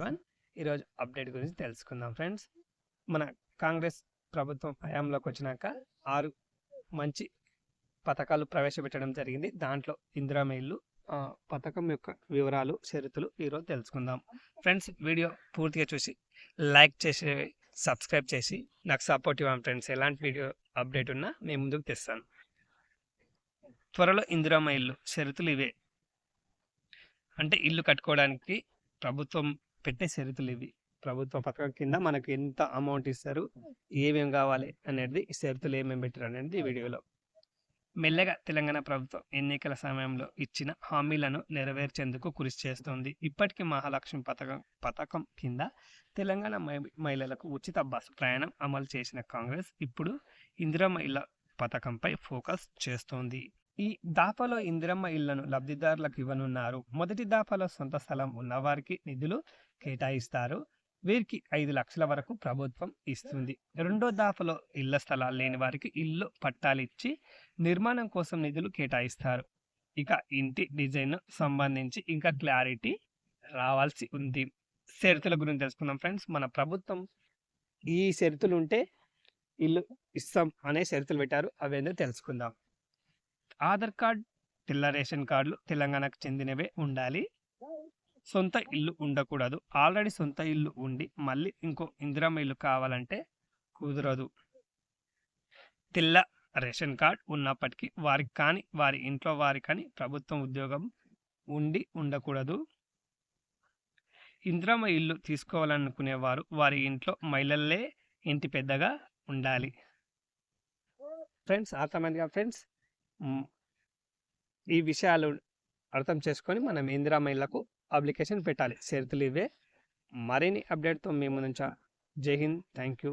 One. ఈరోజు update గురించి తెలుసుకుందాం ఫ్రెండ్స్. మన కాంగ్రెస్ ప్రభుత్వం హయాంలోకి వచ్చినాక ఆరు మంచి పథకాలు ప్రవేశపెట్టడం జరిగింది. దాంట్లో ఇందిరా ఇల్లు పథకం యొక్క వివరాలు షరతులు ఈరోజు తెలుసుకుందాం. ఫ్రెండ్స్ వీడియో పూర్తిగా చూసి లైక్ చేసి సబ్స్క్రైబ్ చేసి నాకు సపోర్ట్ ఇవ్వండి ఫ్రెండ్స్. ఎలాంటి వీడియో అప్డేట్ ఉన్నా మేము ముందుకు తెస్తాను త్వరలో ఇందిరా మైళ్ళు షరతులు ఇవే. అంటే ఇల్లు కట్టుకోవడానికి ప్రభుత్వం పెట్టే షరతులు ఇవి. ప్రభుత్వ పథకం కింద మనకు ఎంత అమౌంట్ ఇస్తారు ఏమేం కావాలి అనేది షరతులు ఏమేమి పెట్టారు అనేది ఈ వీడియోలో. మెల్లగా తెలంగాణ ప్రభుత్వం ఎన్నికల సమయంలో ఇచ్చిన హామీలను నెరవేర్చేందుకు కృషి చేస్తోంది. ఇప్పటికీ మహాలక్ష్మి పథకం పథకం కింద తెలంగాణ మహి- మహిళలకు ఉచిత బస్సు ప్రయాణం అమలు చేసిన కాంగ్రెస్ ఇప్పుడు ఇందిరమ్మ ఇళ్ళ పథకంపై ఫోకస్ చేస్తోంది. ఈ దాపలో ఇందిరమ్మ ఇళ్ళను లబ్ధిదారులకు ఇవ్వనున్నారు. మొదటి దాపలో సొంత స్థలం ఉన్నవారికి నిధులు కేటాయిస్తారు. వీరికి ఐదు లక్షల వరకు ప్రభుత్వం ఇస్తుంది. రెండో దాఫలో ఇళ్ళ స్థలాలు లేని వారికి ఇల్లు పట్టాలిచ్చి నిర్మాణం కోసం నిధులు కేటాయిస్తారు. ఇక ఇంటి డిజైన్ సంబంధించి ఇంకా క్లారిటీ రావాల్సి ఉంది. షరతుల గురించి తెలుసుకుందాం ఫ్రెండ్స్. మన ప్రభుత్వం ఈ షరతులు ఉంటే ఇల్లు ఇస్తాం అనే షరతులు పెట్టారు. అవేందో తెలుసుకుందాం. ఆధార్ కార్డ్ తెల్ల రేషన్ కార్డులు తెలంగాణకు చెందినవే ఉండాలి. సొంత ఇల్లు ఉండకూడదు. ఆల్రెడీ సొంత ఇల్లు ఉండి మళ్ళీ ఇంకో ఇందిరమ్మ ఇల్లు కావాలంటే కుదరదు. తెల్ల రేషన్ కార్డ్ ఉన్నప్పటికీ వారికి కానీ వారి ఇంట్లో వారి కానీ ప్రభుత్వం ఉద్యోగం ఉండి ఉండకూడదు. ఇందిరమ్మ ఇల్లు తీసుకోవాలనుకునేవారు వారి ఇంట్లో మహిళలే ఇంటి పెద్దగా ఉండాలి. ఫ్రెండ్స్ అర్థమైందిగా ఫ్రెండ్స్? ఈ విషయాలు అర్థం చేసుకొని మనం ఇందిరమ్మ మహిళలకు అప్లికేషన్ పెట్టాలి. షరతులు ఇవే. మరిన్ని అప్డేట్తో మేము నుంచా జై హింద్. Thank you